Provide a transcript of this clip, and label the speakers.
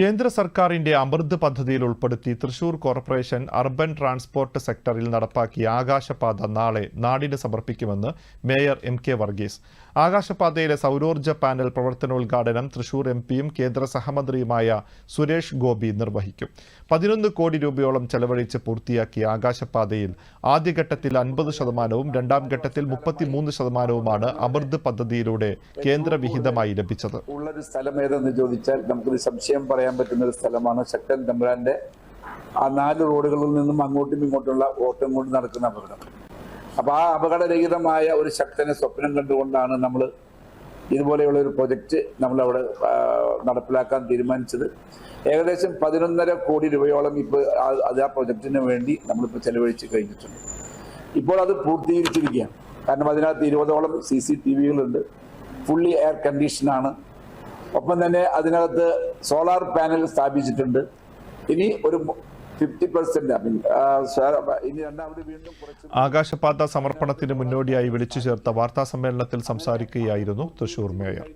Speaker 1: കേന്ദ്ര സർക്കാരിന്റെ അമൃത് പദ്ധതിയിൽ ഉൾപ്പെടുത്തി തൃശൂർ കോർപ്പറേഷൻ അർബൻ ട്രാൻസ്പോർട്ട് സെക്ടറിൽ നടപ്പാക്കിയ ആകാശപാത നാളെ നാടിന് സമർപ്പിക്കുമെന്ന് മേയർ എം കെ വർഗീസ്. ആകാശപാതയിലെ സൗരോർജ പാനൽ പ്രവർത്തനോദ്ഘാടനം തൃശൂർ എം പിയും കേന്ദ്ര സഹമന്ത്രിയുമായ സുരേഷ് ഗോപി നിർവഹിക്കും. പതിനൊന്ന് കോടി രൂപയോളം ചെലവഴിച്ച് പൂർത്തിയാക്കിയ ആകാശപാതയിൽ ആദ്യഘട്ടത്തിൽ അൻപത് ശതമാനവും രണ്ടാം ഘട്ടത്തിൽ മുപ്പത്തിമൂന്ന് ശതമാനവുമാണ് അമൃത് പദ്ധതിയിലൂടെ കേന്ദ്ര വിഹിതമായി ലഭിച്ചത്.
Speaker 2: ഉള്ളൊരു സ്ഥലം ഏതെന്ന് ചോദിച്ചാൽ നമുക്കൊരു സംശയം പറയാൻ പറ്റുന്ന ഒരു സ്ഥലമാണ് ശക്തൻ തമ്പുരാന്റെ ആ നാല് റോഡുകളിൽ നിന്നും അങ്ങോട്ടും ഇങ്ങോട്ടുള്ള ഓട്ടം കൊണ്ട് നടക്കുന്ന അപകടം. അപ്പൊ ആ അപകടരഹിതമായ ഒരു ശക്തനെ സ്വപ്നം കണ്ടുകൊണ്ടാണ് നമ്മൾ ഇതുപോലെയുള്ള ഒരു പ്രൊജക്റ്റ് നമ്മൾ അവിടെ നടപ്പിലാക്കാൻ തീരുമാനിച്ചത്. ഏകദേശം പതിനൊന്നര കോടി രൂപയോളം ഇപ്പോൾ അത് ആ പ്രൊജക്റ്റിന് വേണ്ടി നമ്മളിപ്പോൾ ചെലവഴിച്ച് കഴിഞ്ഞിട്ടുണ്ട്. ഇപ്പോൾ അത് പൂർത്തീകരിച്ചിരിക്കുകയാണ്. കാരണം അതിനകത്ത് ഇരുപതോളം സി സി ടി വികളുണ്ട്. ഫുള്ളി എയർ കണ്ടീഷനാണ്. ഒപ്പം തന്നെ അതിനകത്ത് സോളാർ പാനൽ സ്ഥാപിച്ചിട്ടുണ്ട്. ഇനി ഒരു
Speaker 1: ആകാശപാത സമർപ്പണത്തിന് മുന്നോടിയായി വിളിച്ചു ചേർത്ത വാർത്താ സമ്മേളനത്തിൽ സംസാരിക്കുകയായിരുന്നു തൃശൂർ മേയർ.